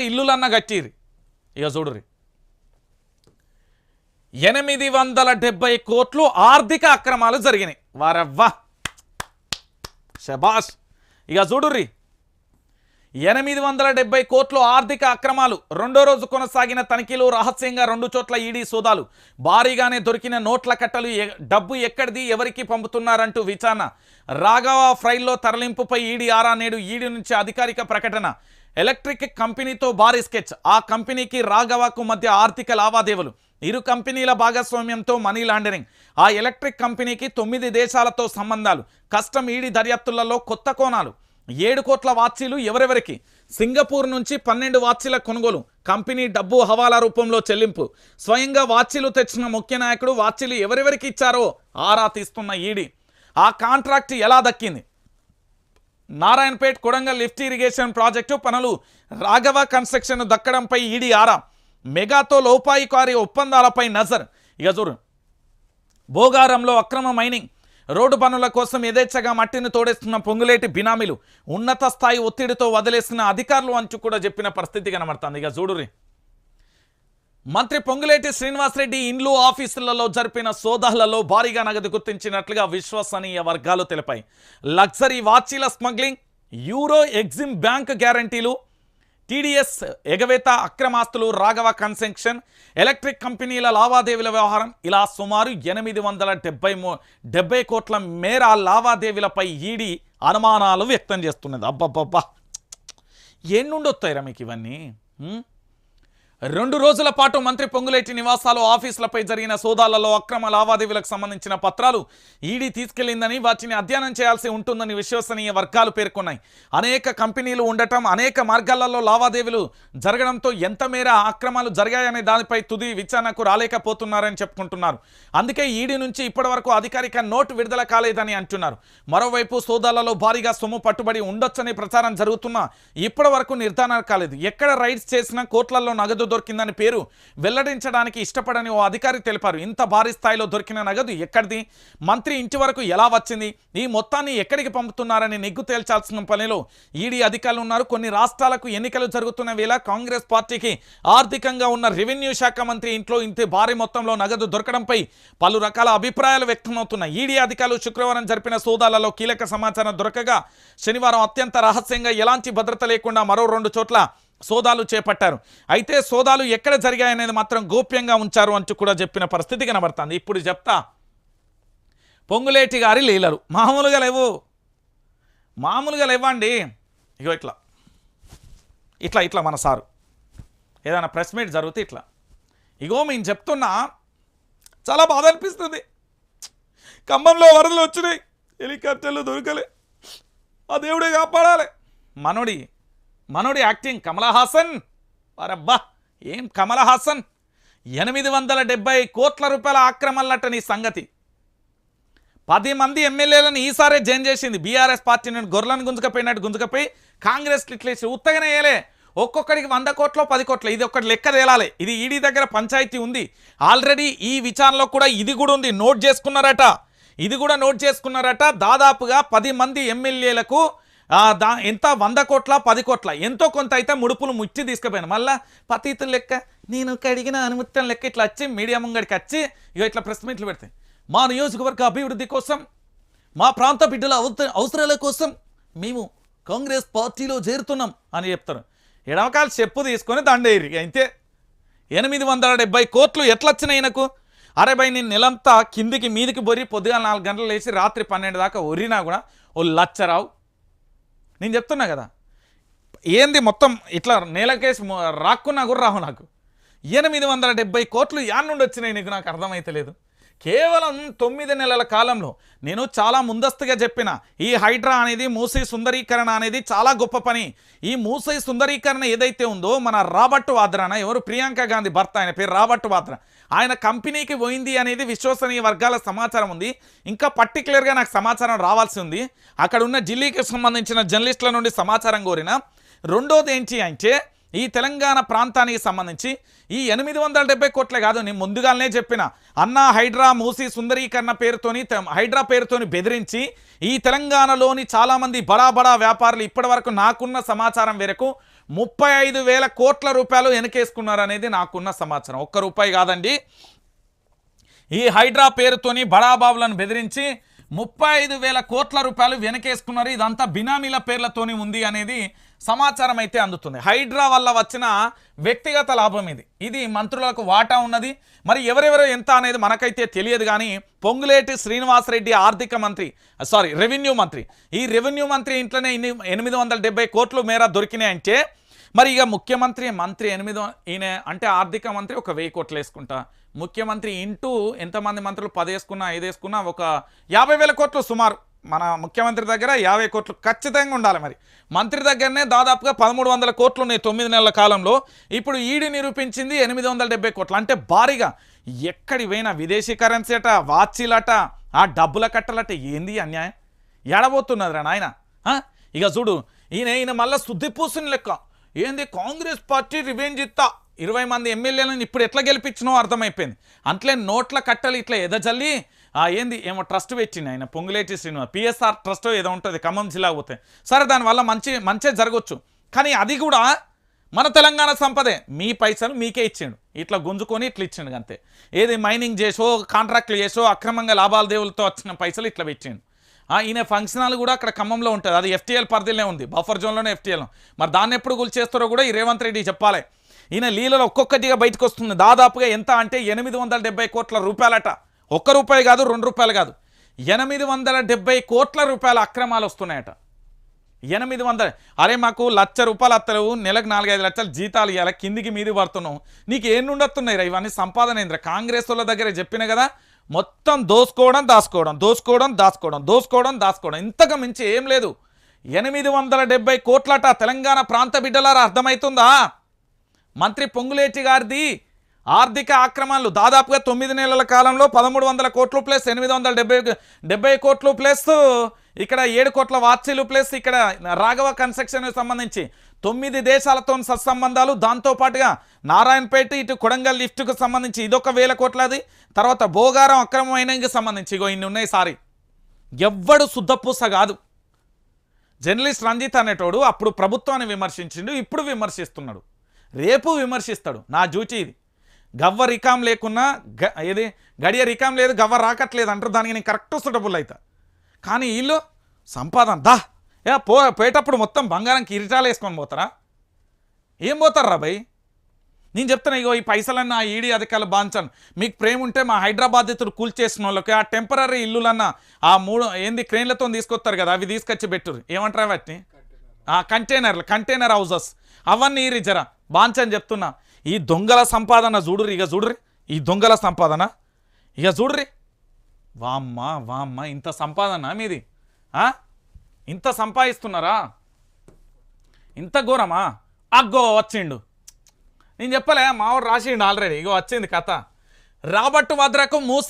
ఇల్లులన్న కట్టిరి ఇక చూడురి ఎనిమిది వందల డెబ్బై కోట్లు ఆర్థిక అక్రమాలు జరిగినాయి. వారవ్వా. శబాష్. ఇక చూడుర్రి. ఎనిమిది వందల డెబ్బై కోట్లు ఆర్థిక అక్రమాలు. రెండో రోజు కొనసాగిన తనిఖీలు రహస్యంగా రెండు చోట్ల ఈడీ సోదాలు. భారీగానే దొరికిన నోట్ల కట్టలు డబ్బు ఎక్కడిది ఎవరికి పంపుతున్నారంటూ విచారణ. రాఘవ ఫ్రైల్లో తరలింపుపై ఈడీ ఆరా నేడు ఈడీ నుంచి అధికారిక ప్రకటన. ఎలక్ట్రిక్ కంపెనీతో భారీ స్కెచ్. ఆ కంపెనీకి రాఘవకు మధ్య ఆర్థిక లావాదేవీలు. ఇరు కంపెనీల భాగస్వామ్యంతో మనీ లాండరింగ్. ఆ ఎలక్ట్రిక్ కంపెనీకి తొమ్మిది దేశాలతో సంబంధాలు. కస్టమ్ ఈడీ దర్యాప్తులలో కొత్త కోణాలు. ఏడు కోట్ల వాచీలు ఎవరెవరికి? సింగపూర్ నుంచి పన్నెండు వాచీల కొనుగోలు. కంపెనీ డబ్బు హవాలా రూపంలో చెల్లింపు. స్వయంగా వాచీలు తెచ్చిన ముఖ్య నాయకుడు వాచీలు ఎవరెవరికి ఇచ్చారో ఆరా తీస్తున్న ఈడీ. ఆ కాంట్రాక్ట్ ఎలా దక్కింది? Narayanpet Kodangal lift irrigation project పనులు రాఘవ కన్స్ట్రక్షన్ దక్కడంపై ఈడీ ఆరా. మెగాతో లోపాయికారి ఒప్పందాలపై నజర్. ఇక చూడు. భోగారంలో అక్రమ మైనింగ్. రోడ్డు పనుల కోసం యథేచ్ఛగా మట్టిని తోడేస్తున్న పొంగులేటి బినామీలు. ఉన్నత స్థాయి ఒత్తిడితో వదిలేసిన అధికారులు అంచు కూడా చెప్పిన పరిస్థితి కనబడుతుంది. ఇక చూడురి మంత్రి పొంగులేటి శ్రీనివాసరెడ్డి ఇండ్లు ఆఫీసులలో జరిపిన సోదాలలో భారీగా నగదు గుర్తించినట్లుగా విశ్వసనీయ వర్గాలు తెలిపాయి. లగ్జరీ వాచీల స్మగ్లింగ్ యూరో ఎగ్జిమ్ బ్యాంక్ గ్యారంటీలు టీడీఎస్ ఎగవేత అక్రమాస్తులు రాఘవ కన్సెక్షన్ ఎలక్ట్రిక్ కంపెనీల లావాదేవీల వ్యవహారం ఇలా సుమారు ఎనిమిది వందల డెబ్బై మూ డెబ్బై కోట్ల మేర లావాదేవీలపై ఈడీ అనుమానాలు వ్యక్తం చేస్తున్నది. అబ్బబ్బబ్బా! ఎన్నుండొస్తాయిరా మీకు ఇవన్నీ? రెండు రోజుల పాటు మంత్రి పొంగులేటి నివాసాలు ఆఫీసులపై జరిగిన సోదాలలో అక్రమ లావాదేవీలకు సంబంధించిన పత్రాలు ఈడీ తీసుకెళ్ళిందని వాటిని అధ్యయనం చేయాల్సి ఉంటుందని విశ్వసనీయ వర్గాలు పేర్కొన్నాయి. అనేక కంపెనీలు ఉండటం అనేక మార్గాలలో లావాదేవీలు జరగడంతో ఎంత మేర అక్రమాలు జరిగాయనే దానిపై తుది విచారణకు రాలేకపోతున్నారని చెప్పుకుంటున్నారు. అందుకే ఈడీ నుంచి ఇప్పటివరకు అధికారిక నోటు విడుదల కాలేదని అంటున్నారు. మరోవైపు సోదాలలో భారీగా సొమ్ము పట్టుబడి ఉండొచ్చని ప్రచారం జరుగుతున్నా ఇప్పటివరకు నిర్ధారణ కాలేదు. ఎక్కడ రైడ్స్ చేసినా కోట్లలో నగదు దొరికిందని పేరు వెల్లడించడానికి ఇష్టపడని ఓ అధికారి తెలిపారు. ఇంత భారీ స్థాయిలో దొరికిన నగదు ఎక్కడిది? మంత్రి ఇంటి వరకు ఎలా వచ్చింది? ఈ మొత్తాన్ని ఎక్కడికి పంపుతున్నారని నిగ్గు తేల్చాల్సిన పనిలో ఈడీ అధికారులు ఉన్నారు. కొన్ని రాష్ట్రాలకు ఎన్నికలు జరుగుతున్న వేళ కాంగ్రెస్ పార్టీకి ఆర్థికంగా ఉన్న రెవెన్యూ శాఖ మంత్రి ఇంట్లో ఇంత భారీ మొత్తంలో నగదు దొరకడంపై పలు రకాల అభిప్రాయాలు వ్యక్తమవుతున్నాయి. ఈడీ అధికారులు శుక్రవారం జరిపిన సోదాలలో కీలక సమాచారం దొరకగా శనివారం అత్యంత రహస్యంగా ఎలాంటి భద్రత లేకుండా మరో రెండు చోట్ల సోదాలు చేపట్టారు. అయితే సోదాలు ఎక్కడ జరిగాయనేది మాత్రం గోప్యంగా ఉంచారు అంటూ కూడా చెప్పిన పరిస్థితి కనబడుతుంది. ఇప్పుడు చెప్తా. పొంగులేటి గారి లీలలు. మామూలుగా లేవు. మామూలుగా లేవండి. ఇగో ఇట్లా. ఇట్లా ఇట్లా మన సారు. ఏదైనా ప్రెస్ మీట్ జరిగితే ఇట్లా. ఇగో మేము చెప్తున్నా చాలా బాధ అనిపిస్తుంది. ఖమ్మంలో వరదలు వచ్చినాయి. హెలికాప్టర్లు దొరకలే. ఆ దేవుడే కాపాడాలి. మనోడి మనోడి యాక్టింగ్ కమలహాసన్ వారబ్బా ఏం కమలహాసన్ ఎనిమిది వందల డెబ్బై కోట్ల రూపాయల ఆక్రమణలట నీ సంగతి. పది మంది ఎమ్మెల్యేలను ఈసారే జైన్ చేసింది. బీఆర్ఎస్ పార్టీ నుండి గొర్రెలను గుంజుకపోయినట్టు గుంజుకపోయి కాంగ్రెస్ ఇట్లేసి ఉత్తగానే వేయలే ఒక్కొక్కడికి వంద కోట్లో పది కోట్లు ఇది ఒక్కటి లెక్క తేలాలి. ఇది ఈడీ దగ్గర పంచాయతీ ఉంది. ఆల్రెడీ ఈ విచారణలో కూడా ఇది కూడా ఉంది. నోట్ చేసుకున్నారట. ఇది కూడా నోట్ చేసుకున్నారట. దాదాపుగా పది మంది ఎమ్మెల్యేలకు దా ఎంత వంద కోట్ల పది కోట్ల ఎంతో కొంత అయితే ముడుపులు ముచ్చి తీసుకుపోయాను. మళ్ళా పతీతులు లెక్క నేను కడిగిన అనుమతిని లెక్క ఇట్లా వచ్చి మీడియా ముంగడికి వచ్చి ఇక ఇట్లా ప్రెస్ మీట్లు పెడతాయి మా నియోజకవర్గ అభివృద్ధి కోసం మా ప్రాంత బిడ్డల అవసరాల కోసం మేము కాంగ్రెస్ పార్టీలో చేరుతున్నాం అని చెప్తారు. ఎడమకాలు చెప్పు తీసుకొని దండేరి అయితే ఎనిమిది వందల డెబ్బై కోట్లు ఎట్లొచ్చినాయి ఈయనకు? అరే భయ్ నేను నెలంతా కిందికి మీదికి బొరి పొద్దుగా నాలుగు గంటలు లేచి రాత్రి పన్నెండు దాకా ఒరినా కూడా ఓ లచ్చరావు నేను చెప్తున్నా కదా. ఏంది మొత్తం ఇట్లా నేలకేసి మొ- రాక్కున్నా కూడా రావు నాకు. ఎనిమిది వందల డెబ్బై కోట్లు యాన్ నుండి వచ్చినాయి నీకు నాకు అర్థమైతలేదు కేవలం తొమ్మిది నెలల కాలంలో నేను చాలా ముందస్తుగా చెప్పిన ఈ హైడ్రా అనేది మూసీ సుందరీకరణ అనేది చాలా గొప్ప పని. ఈ మూసీ సుందరీకరణ ఏదైతే ఉందో మన రాబర్ట్ వాద్రాన ఎవరు ప్రియాంక గాంధీ భర్త ఆయన పేరు రాబర్ట్ వాద్రా. ఆయన కంపెనీకి పోయింది అనేది విశ్వసనీయ వర్గాల సమాచారం ఉంది. ఇంకా పర్టికులర్గా నాకు సమాచారం రావాల్సి ఉంది. అక్కడ ఉన్న ఢిల్లీకి సంబంధించిన జర్నలిస్టుల నుండి సమాచారం కోరిన రెండోది ఏంటి అంటే ఈ తెలంగాణ ప్రాంతానికి సంబంధించి ఈ ఎనిమిది వందల డెబ్బై కోట్లే కాదు నేను ముందుగానే చెప్పిన. అన్నా హైడ్రా మూసి సుందరీకరణ పేరుతోని హైడ్రా పేరుతోని బెదిరించి ఈ తెలంగాణలోని చాలామంది బడా బడా వ్యాపారులు ఇప్పటివరకు నాకున్న సమాచారం మేరకు ముప్పై ఐదు వేల కోట్ల రూపాయలు వెనకేసుకున్నారు అనేది నాకున్న సమాచారం. ఒక్క రూపాయి కాదండి. ఈ హైడ్రా పేరుతోని బడాబాబులను బెదిరించి ముప్పై ఐదు వేల కోట్ల రూపాయలు వెనకేసుకున్నారు. ఇదంతా బినామీల పేర్లతోనే ఉంది అనేది సమాచారం అయితే అందుతుంది. హైడ్రా వల్ల వచ్చిన వ్యక్తిగత లాభం ఇది. ఇది మంత్రులకు వాటా ఉన్నది. మరి ఎవరెవరు ఎంత అనేది మనకైతే తెలియదు కానీ పొంగులేటి శ్రీనివాసరెడ్డి ఆర్థిక మంత్రి సారీ రెవెన్యూ మంత్రి. ఈ రెవెన్యూ మంత్రి ఇంట్లోనే ఇన్ని ఎనిమిది వందల డెబ్బై కోట్లు మేర దొరికినాయంటే మరి ఇక ముఖ్యమంత్రి మంత్రి ఎనిమిది ఈయన అంటే ఆర్థిక మంత్రి ఒక వెయ్యి కోట్లు వేసుకుంటా. ముఖ్యమంత్రి ఇంటూ ఎంతమంది మంత్రులు? పది వేసుకున్నా ఐదు వేసుకున్నా ఒక యాభై వేల కోట్లు సుమారు. మన ముఖ్యమంత్రి దగ్గర యాభై కోట్లు ఖచ్చితంగా ఉండాలి మరి. మంత్రి దగ్గరనే దాదాపుగా పదమూడు వందల కోట్లు ఉన్నాయి తొమ్మిది నెలల కాలంలో. ఇప్పుడు ఈడీ నిరూపించింది ఎనిమిది వందల డెబ్బై కోట్లు. అంటే భారీగా. ఎక్కడి పోయినా విదేశీ కరెన్సీ అట వాచీలట ఆ డబ్బుల కట్టలట ఏంది అన్యాయం అన్యాయం? ఎడబోతున్నదిరా నాయన. ఇక చూడు ఈయన ఈయన మళ్ళీ శుద్ధి పూసిన లెక్క. ఏంది కాంగ్రెస్ పార్టీ రివెంజ్ ఇత్తా? ఇరవై మంది ఎమ్మెల్యేలను ఇప్పుడు ఎట్లా గెలిపించినో అర్థమైపోయింది. అంట్లే నోట్ల కట్టలు ఇట్లా ఎదజల్లి ఏంది ఏమో ట్రస్ట్ పెట్టింది ఆయన పొంగులేటి శ్రీనివాస్. పిఎస్ఆర్ ట్రస్ట్ ఏదో ఉంటుంది ఖమ్మం జిల్లా పోతే. సరే దానివల్ల మంచి మంచే జరగవచ్చు కానీ అది కూడా మన తెలంగాణ సంపదే. మీ పైసలు మీకే ఇచ్చిండు. ఇట్లా గుంజుకొని ఇట్లా ఇచ్చిండు అంతే. ఏది మైనింగ్ చేసో కాంట్రాక్ట్లు చేసో అక్రమంగా లాభాల దేవులతో వచ్చిన పైసలు ఇట్లా పెట్టిండు. ఈయన ఫంక్షన్ హాల్ కూడా అక్కడ ఖమ్మంలో ఉంటుంది. అది ఎఫ్టీఎల్ పరిధిలోనే ఉంది. బఫర్ జోన్లోనే ఎఫ్టీఎల్. మరి దాన్ని ఎప్పుడు గుల్ చేస్తారో కూడా ఈ రేవంత్ రెడ్డి చెప్పాలి. ఈయన లీలలో ఒక్కొక్కటిగా బయటకు వస్తుంది. దాదాపుగా ఎంత అంటే ఎనిమిది వందల కోట్ల రూపాయలట. ఒక్క రూపాయి కాదు రెండు రూపాయలు కాదు. ఎనిమిది వందల డెబ్బై కోట్ల రూపాయల అక్రమాలు వస్తున్నాయట. ఎనిమిది వందల అరే మాకు లక్ష రూపాయలు అత్తలేవు నెలకు నాలుగైదు లక్షలు జీతాలు ఇవ్వాలి కిందికి మీది పడుతున్నావు నీకు ఏం ఉండొస్తున్నాయి ఇవన్నీ సంపాదన ఏంద్ర కాంగ్రెస్ వాళ్ళ దగ్గర చెప్పిన కదా మొత్తం దోసుకోవడం దాచుకోవడం దోసుకోవడం దాచుకోవడం దోసుకోవడం దాచుకోవడం ఇంతకు మించి ఏం లేదు. ఎనిమిది వందల డెబ్బై కోట్లట తెలంగాణ ప్రాంత బిడ్డలారా అర్థమవుతుందా మంత్రి పొంగులేటి గారిది ఆర్థిక ఆక్రమణలు దాదాపుగా తొమ్మిది నెలల కాలంలో పదమూడు వందల కోట్లు ప్లస్ ఎనిమిది వందల డెబ్బై డెబ్బై కోట్లు ప్లస్ ఇక్కడ ఏడు కోట్ల వార్చీలు ప్లస్ ఇక్కడ రాఘవ కన్స్ట్రక్షన్ సంబంధించి తొమ్మిది దేశాలతో సత్సంబంధాలు. దాంతోపాటుగా నారాయణపేట ఇటు కొడంగల్ లిఫ్ట్కు సంబంధించి ఇదొక వేల కోట్లది. తర్వాత భోగారం అక్రమమైనకి సంబంధించి ఇగో ఇన్ని ఉన్నాయి సారీ. ఎవ్వడు శుద్ధపూస కాదు. జర్నలిస్ట్ రంజిత్ అనేటోడు అప్పుడు ప్రభుత్వాన్ని విమర్శించిండు ఇప్పుడు విమర్శిస్తున్నాడు. రేపు విమర్శిస్తాడు. నా డ్యూటీ ఇది. గవ్వ రికాం లేకున్నా గ ఏది? గడియ రికాం లేదు గవ్వ రాకట్లేదు అంటారు. దానికి నేను కరెక్ట్ సూటబుల్ అవుతా కానీ వీళ్ళు సంపాదన దా! ఏ పో పోయేటప్పుడు మొత్తం బంగారం కిరీటాలు వేసుకొని పోతారా? ఏం పోతారా భయ్ నేను చెప్తున్నా ఇగో ఈ పైసలన్న ఆ ఈడీ అధికారులు బాంచాను. మీకు ప్రేమ ఉంటే మా హైదరాబాద్తుడు కూల్చేసిన వాళ్ళకి ఆ టెంపరీ ఇల్లులన్న ఆ మూడు ఏంది క్రెయిన్లతో తీసుకొస్తారు కదా అవి తీసుకొచ్చి పెట్టురు ఏమంటారా వాటిని? ఆ కంటైనర్లు కంటైనర్ హౌసెస్. అవన్నీ ఈరి జర బాంచని చెప్తున్నా. ఈ దొంగల సంపాదన చూడుర్రి ఇక చూడుర్రి. ఈ దొంగల సంపాదన. ఇక చూడుర్రి. వామ్మ వామ్మ ఇంత సంపాదన మీది. ఆ? ఇంత సంపాదిస్తున్నారా? ఇంత ఘోరమా? అగ్గో వచ్చిండు. నేను చెప్పలే మావాడు రాసిండు ఆల్రెడీ ఇగో వచ్చింది కథ. రాబట్టు వద్రకు మూసి